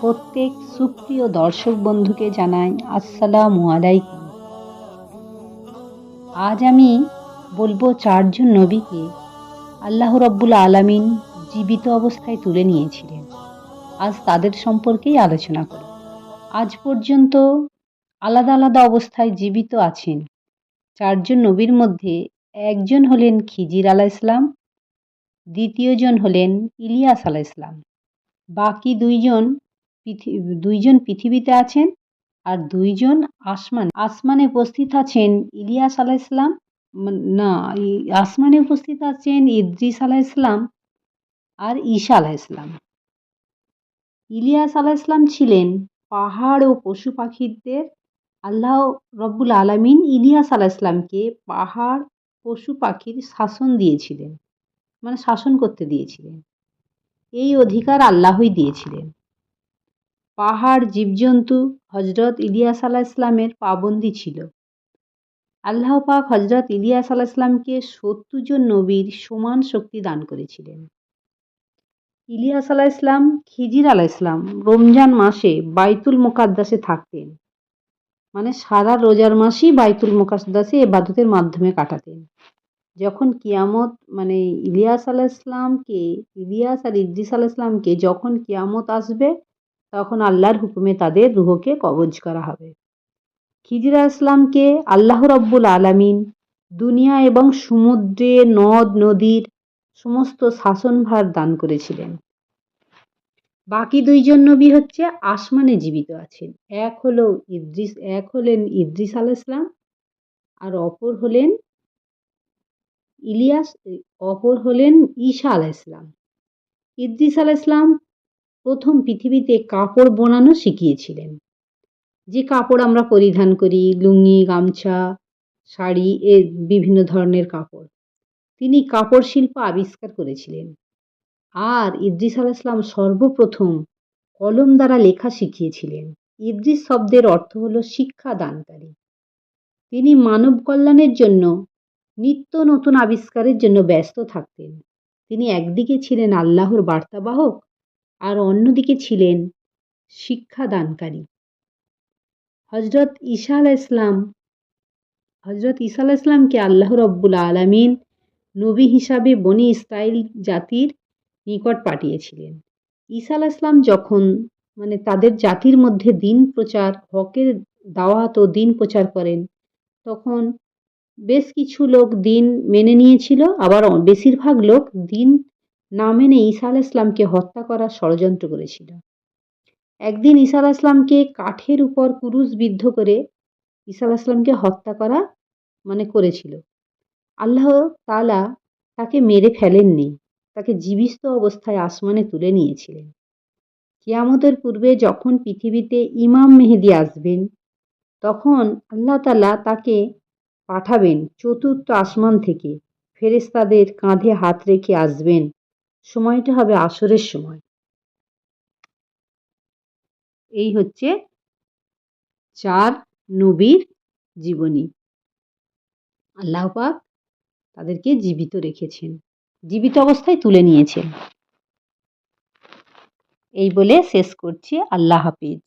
প্রত্যেক সুপ্রিয় দর্শক বন্ধুকে জানাই আসসালামু আলাইকুম। আজ আমি বলব চারজন নবীকে আল্লাহ রব্বুল আলামিন জীবিত অবস্থায় তুলে নিয়েছিলেন। আজ তাদের সম্পর্কেই আলোচনা করব। আজ পর্যন্ত আলাদা আলাদা অবস্থায় জীবিত আছেন চারজন নবীর মধ্যে একজন হলেন খিজির আলাহ ইসলাম দ্বিতীয়জন হলেন ইলিয়াস আলাহ ইসলাম বাকি দুইজন দুইজন পৃথিবীতে আছেন আর দুইজন আসমান, আসমানে উপস্থিত আছেন ইলিয়াস আলাহ ইসলাম না আসমানে উপস্থিত আছেন ইদ্রিস আলাহ ইসলাম আর ঈশা আলাহ ইসলাম ইলিয়াস আলাহ ইসলাম ছিলেন পাহাড় ও পশু পাখিদের আল্লাহ রব্বুল আলমিন ইলিয়াস আলাহ ইসলামকে পাহাড়, পশু পাখির শাসন দিয়েছিলেন মানে শাসন করতে দিয়েছিলেন। এই অধিকার আল্লাহই দিয়েছিলেন। পাহাড়, জীবজন্তু হজরত ইলিয়াস আলাহ ইসলামের পাবন্দি ছিল। আল্লাহ পাক হজরত ইলিয়াস আলাহ ইসলামকে জন নবীর সমান শক্তি দান করেছিলেন। ইলিয়াস আলাহ ইসলাম খিজির আলাহ ইসলাম রমজান মাসে বাইতুল মোকাদ্দাসে থাকতেন। মানে সারা রোজার মাসই বাইতুল মোকাদ্দাসে এবাদতের মাধ্যমে কাটাতেন। যখন কিয়ামত মানে ইলিয়াস আলাহ ইসলামকে ইলিয়াস আর ইদ্রিস আলাহ ইসলামকে যখন কিয়ামত আসবে, তখন আল্লাহর হুকুমে তাদের রুহকে কবজ করা হবে। খিজির ইসলামকে আল্লাহ রব্বুল আলামিন দুনিয়া এবং সমুদ্রে নদ, নদীর সমস্ত শাসনভার দান করেছিলেন। বাকি দুইজন নবী হচ্ছে আসমানে জীবিত আছেন। এক হলো ইদ্রিস, এক হলেন ইদ্রিস আল ইসলাম আর অপর হলেন ইলিয়াস অপর হলেন ঈশা আলাহ ইসলাম ইদ্রিস আলাহ ইসলাম প্রথম পৃথিবীতে কাপড় বোনানো শিখিয়েছিলেন। যে কাপড় আমরা পরিধান করি, লুঙ্গি, গামছা, শাড়ি, এ, বিভিন্ন ধরনের কাপড়। তিনি কাপড় শিল্প আবিষ্কার করেছিলেন। আর ইদ্রিস আল ইসলাম সর্বপ্রথম কলম দ্বারা লেখা শিখিয়েছিলেন। ইদ্রিস শব্দের অর্থ হল শিক্ষা দানকারী তিনি মানব কল্যাণের জন্য নিত্য নতুন আবিষ্কারের জন্য ব্যস্ত থাকতেন। তিনি একদিকে ছিলেন আল্লাহর বার্তাবাহক আর অন্যদিকে ছিলেন শিক্ষাদানকারী। হজরত ঈশা আলাহ ইসলাম হজরত ঈসা আলাহ ইসলামকে আল্লাহ রব্বুল আলমিন নবী হিসাবে বনি ইসরাইল জাতির নিকট পাঠিয়েছিলেন। ঈসা আলাহ ইসলাম যখন মানে তাদের জাতির মধ্যে দিন প্রচার, হকের দাওয়াত ও দিন প্রচার করেন, তখন বেশ কিছু লোক দিন মেনে নিয়েছিল, আবার বেশিরভাগ লোক দিন না মেনে ঈসা আলাহ ইসলামকে হত্যা করার ষড়যন্ত্র করেছিল। একদিন ঈসা আলাহ ইসলামকে কাঠের উপর বিদ্ধ করে ঈসা আলাহ ইসলামকে হত্যা করা মানে করেছিল। আল্লাহ তালা তাকে মেরে ফেলেননি, তাকে জীবিত অবস্থায় আসমানে তুলে নিয়েছিলেন। কিয়ামতের পূর্বে যখন পৃথিবীতে ইমাম মেহেদি আসবেন, তখন আল্লাহ তালা তাকে পাঠাবেন চতুর্থ আসমান থেকে। ফেরেস্তাদের কাঁধে হাত রেখে আসবেন। সময়টা হবে আসরের সময়। এই হচ্ছে চার নবীর জীবনী। আল্লাহ পাক তাদেরকে জীবিত রেখেছেন। জীবিত অবস্থায় তুলে নিয়েছেন। এই বলে শেষ করছি। আল্লাহ হাফিজ।